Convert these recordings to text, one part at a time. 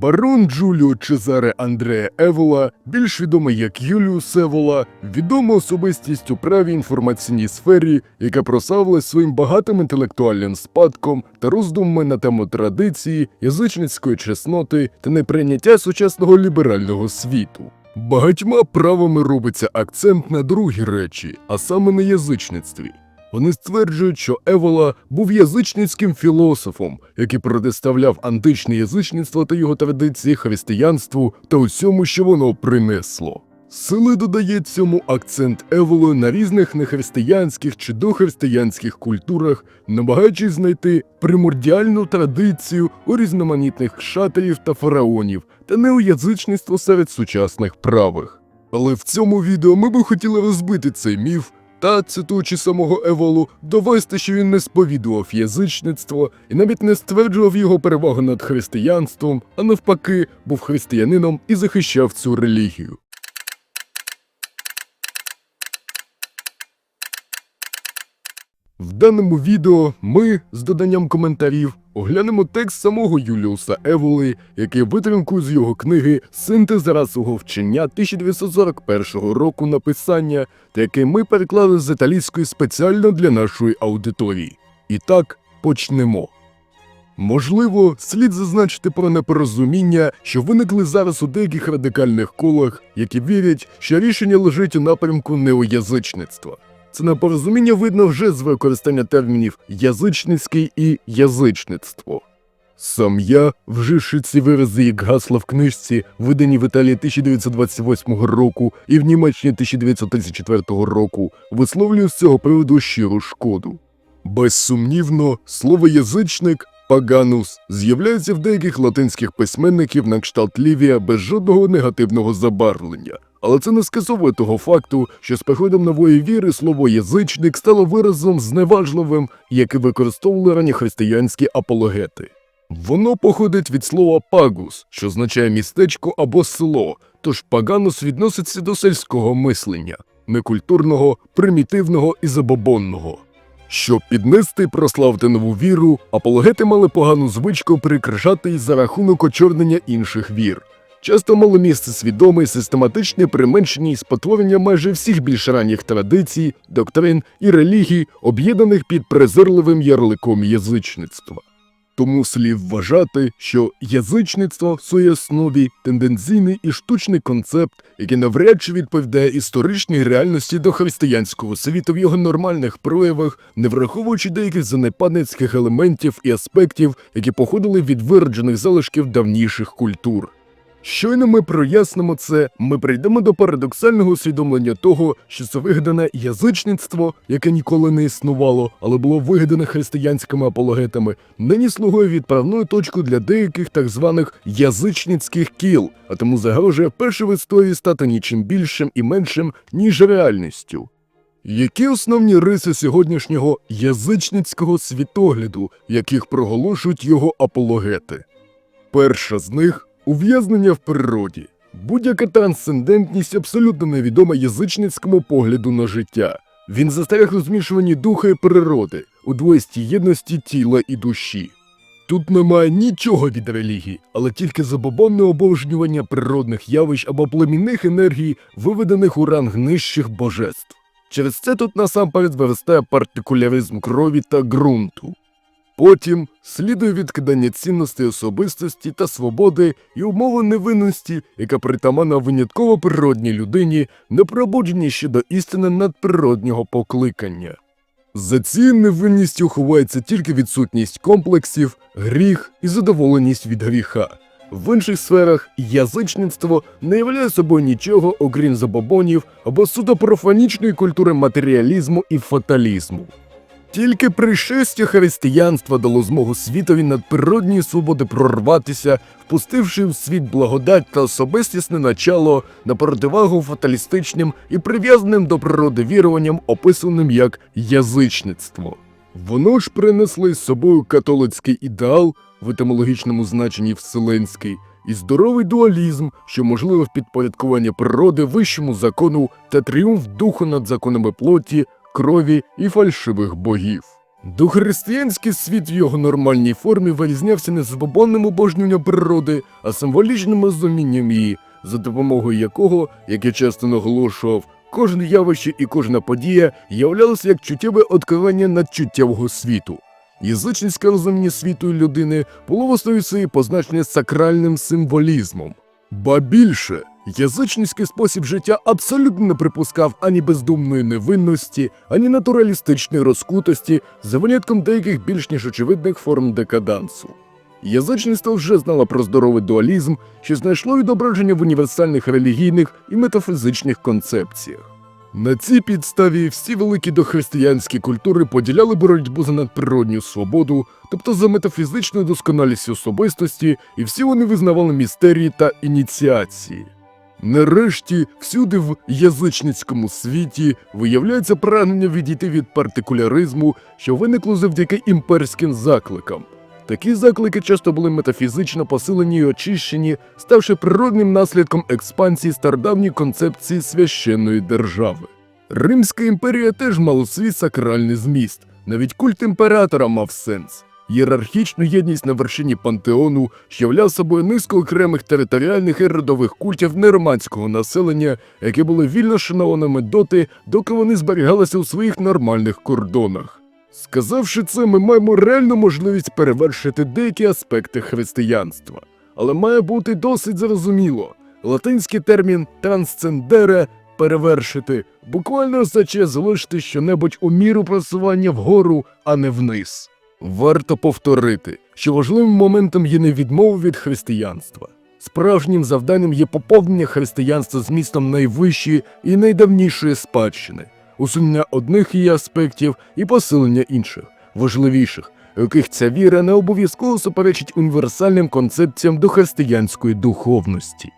Барон Джуліо Чезаре Андреа Евола, більш відомий як Юліус Евола, відома особистість у правій інформаційній сфері, яка прославилась своїм багатим інтелектуальним спадком та роздумами на тему традиції, язичницької чесноти та неприйняття сучасного ліберального світу. Багатьма правами робиться акцент на другі речі, а саме на язичництві. Вони стверджують, що Евола був язичницьким філософом, який протиставляв античне язичництво та його традиції християнству та усьому, що воно принесло. Сили додає цьому акцент Еволою на різних нехристиянських чи дохристиянських культурах, намагаючись знайти примордіальну традицію у різноманітних шатерів та фараонів, та неоязичництво серед сучасних правих. Але в цьому відео ми би хотіли розбити цей міф та, цитуючи самого Еволу, довести, що він не сповідував язичництво і навіть не стверджував його перевагу над християнством, а навпаки, був християнином і захищав цю релігію. В даному відео ми з доданням коментарів оглянемо текст самого Юліуса Еволи, який витримкою з його книги Синтез расового вчення 1941 року написання, та який ми переклали з італійської спеціально для нашої аудиторії. І так почнемо. Можливо, слід зазначити про непорозуміння, що виникли зараз у деяких радикальних колах, які вірять, що рішення лежить у напрямку неоязичництва. Це непорозуміння видно вже з використання термінів язичницький і язичництво. Сам я, вживши ці вирази як гасла в книжці, видані в Італії 1928 року і в Німеччині 1934 року, висловлюю з цього приводу щиру шкоду. Безсумнівно, слово язичник паганус з'являється в деяких латинських письменників на кшталт Лівія без жодного негативного забарвлення. Але це не скасовує того факту, що з приходом нової віри слово язичник стало виразом зневажливим, який використовували ранні християнські апологети. Воно походить від слова пагус, що означає містечко або село, тож паганус відноситься до сільського мислення, некультурного, примітивного і забобонного. Щоб піднести і прославити нову віру, апологети мали погану звичку прикрашати її за рахунок очорнення інших вір. Часто мало місце свідоме систематичне применшення і спотворення майже всіх більш ранніх традицій, доктрин і релігій, об'єднаних під презирливим ярликом язичництва. Тому слід вважати, що язичництво в своїй основі тенденційний і штучний концепт, який навряд чи відповідає історичній реальності до християнського світу в його нормальних проявах, не враховуючи деяких занепадницьких елементів і аспектів, які походили від вироджених залишків давніших культур. Щойно ми прояснимо це, ми прийдемо до парадоксального усвідомлення того, що це вигадане язичництво, яке ніколи не існувало, але було вигадане християнськими апологетами, нині слугує відправною точкою для деяких так званих язичницьких кіл, а тому загрожує вперше в історії стати нічим більшим і меншим, ніж реальністю. Які основні риси сьогоднішнього язичницького світогляду, яких проголошують його апологети? Перша з них ув'язнення в природі. Будь-яка трансцендентність абсолютно невідома язичницькому погляду на життя. Він застерег у змішуванні духа і природи, у двоїстій єдності тіла і душі. Тут немає нічого від релігії, але тільки забобонне обожнювання природних явищ або племінних енергій, виведених у ранг нижчих божеств. Через це тут насамперед виростає партикуляризм крові та ґрунту. Потім слідує відкидання цінностей особистості та свободи і умови невинності, яка притаманна винятково природній людині, не пробуджені щодо істини надприроднього покликання. За цією невинністю ховається тільки відсутність комплексів, гріх і задоволеність від гріха. В інших сферах язичництво не являє собою нічого, окрім забобонів або суто профанічної культури матеріалізму і фаталізму. Тільки пришестя християнства дало змогу світові надприродній свободи прорватися, впустивши в світ благодать та особистісне начало на противагу фаталістичним і прив'язаним до природи віруванням, описаним як язичництво. Воно ж принесли з собою католицький ідеал в етимологічному значенні вселенський і здоровий дуалізм, що можливе в підпорядкуванні природи вищому закону та тріумф духу над законами плоті, крові і фальшивих богів. Дохристиянський світ в його нормальній формі вирізнявся не забобонним обожнюванням природи, а символічним розумінням її, за допомогою якого, як я часто наголошував, кожне явище і кожна подія являлося як чуттєве откривання надчуттєвого світу. Язичницьке розуміння світу і людини було в основі своєї позначене сакральним символізмом. Ба більше, язичницький спосіб життя абсолютно не припускав ані бездумної невинності, ані натуралістичної розкутості за винятком деяких більш ніж очевидних форм декадансу. Язичництво вже знало про здоровий дуалізм, що знайшло відображення в універсальних релігійних і метафізичних концепціях. На цій підставі всі великі дохристиянські культури поділяли боротьбу за надприродню свободу, тобто за метафізичну досконалість особистості, і всі вони визнавали містерії та ініціації. Нарешті, всюди в язичницькому світі виявляється прагнення відійти від партикуляризму, що виникло завдяки імперським закликам. Такі заклики часто були метафізично посилені і очищені, ставши природним наслідком експансії стародавньої концепції священної держави. Римська імперія теж мала свій сакральний зміст, навіть культ імператора мав сенс. Ієрархічну єдність на вершині пантеону, що являв собою низку окремих територіальних і родових культів нероманського населення, які були вільно шанованими доти, доки вони зберігалися у своїх нормальних кордонах. Сказавши це, ми маємо реальну можливість перевершити деякі аспекти християнства. Але має бути досить зрозуміло. Латинський термін трансцендере перевершити буквально означає залишити щонебудь у міру просування вгору, а не вниз. Варто повторити, що важливим моментом є не відмова від християнства. Справжнім завданням є поповнення християнства змістом найвищої і найдавнішої спадщини, усунення одних її аспектів і посилення інших, важливіших, яких ця віра не обов'язково суперечить універсальним концепціям до християнської духовності.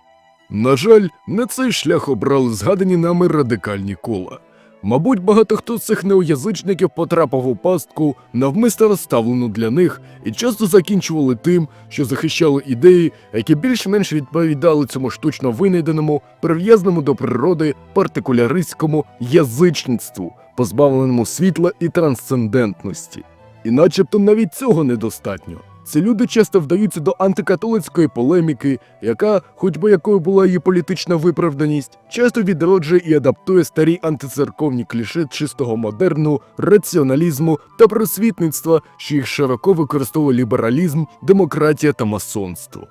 На жаль, на цей шлях обрали згадані нами радикальні кола. Мабуть, багато хто з цих неоязичників потрапив у пастку, навмисно розставлену для них, і часто закінчували тим, що захищали ідеї, які більш-менш відповідали цьому штучно винайденому, прив'язному до природи, партикуляристському язичництву, позбавленому світла і трансцендентності. І начебто навіть цього недостатньо. Ці люди часто вдаються до антикатолицької полеміки, яка, хоч би якою була її політична виправданість, часто відроджує і адаптує старі антицерковні кліше чистого модерну, раціоналізму та просвітництва, що їх широко використовує лібералізм, демократія та масонство.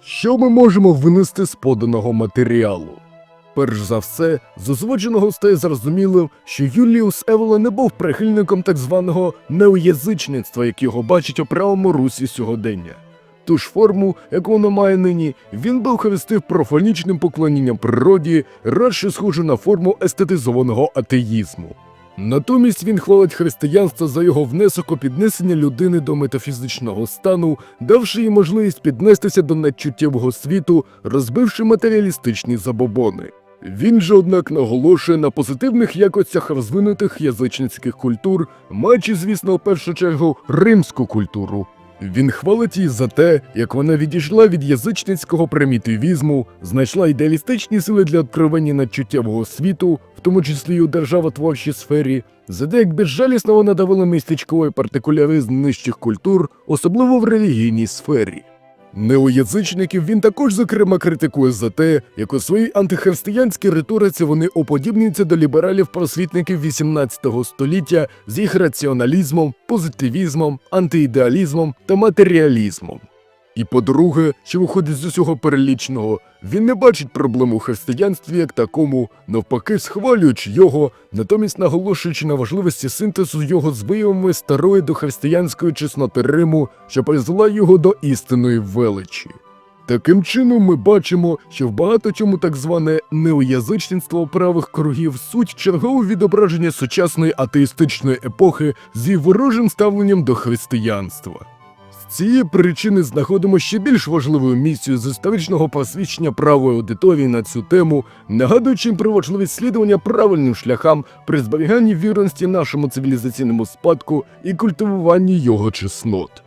Що ми можемо винести з поданого матеріалу? Перш за все, з озвученого стає зрозумілим, що Юліус Еволе не був прихильником так званого неоязичництва, як його бачить у правому русі сьогодення. Ту ж форму, яку воно має нині, він би хрестив профанічним поклонінням природі, радше схожу на форму естетизованого атеїзму. Натомість він хвалить християнство за його внесок у піднесення людини до метафізичного стану, давши їй можливість піднестися до надчуттєвого світу, розбивши матеріалістичні забобони. Він же, однак, наголошує на позитивних якостях розвинутих язичницьких культур, маючи, звісно, в першу чергу римську культуру. Він хвалить її за те, як вона відійшла від язичницького примітивізму, знайшла ідеалістичні сили для відкривання надчуттєвого світу, в тому числі й у державотворчій сфері, за те, як безжалісно вона давила містечковий партикуляризм нижчих культур, особливо в релігійній сфері. Неоязичників він також зокрема критикує за те, як у своїй антихристиянській риториці вони уподібнюються до лібералів-просвітників 18 століття з їх раціоналізмом, позитивізмом, антиідеалізмом та матеріалізмом. І по-друге, що виходить з усього перелічного, він не бачить проблему у християнстві як такому, навпаки, схвалюючи його, натомість наголошуючи на важливості синтезу його з виявами старої дохристиянської чесноти Риму, що призвела його до істинної величі. Таким чином, ми бачимо, що в багато чому так зване неоязичництво правих кругів суть чергове відображення сучасної атеїстичної епохи з її ворожим ставленням до християнства. Цієї причини знаходимо ще більш важливою місію з історичного посвідчення правої аудиторії на цю тему, нагадуючи їм про важливість слідування правильним шляхам при зберіганні вірності нашому цивілізаційному спадку і культивуванні його чеснот.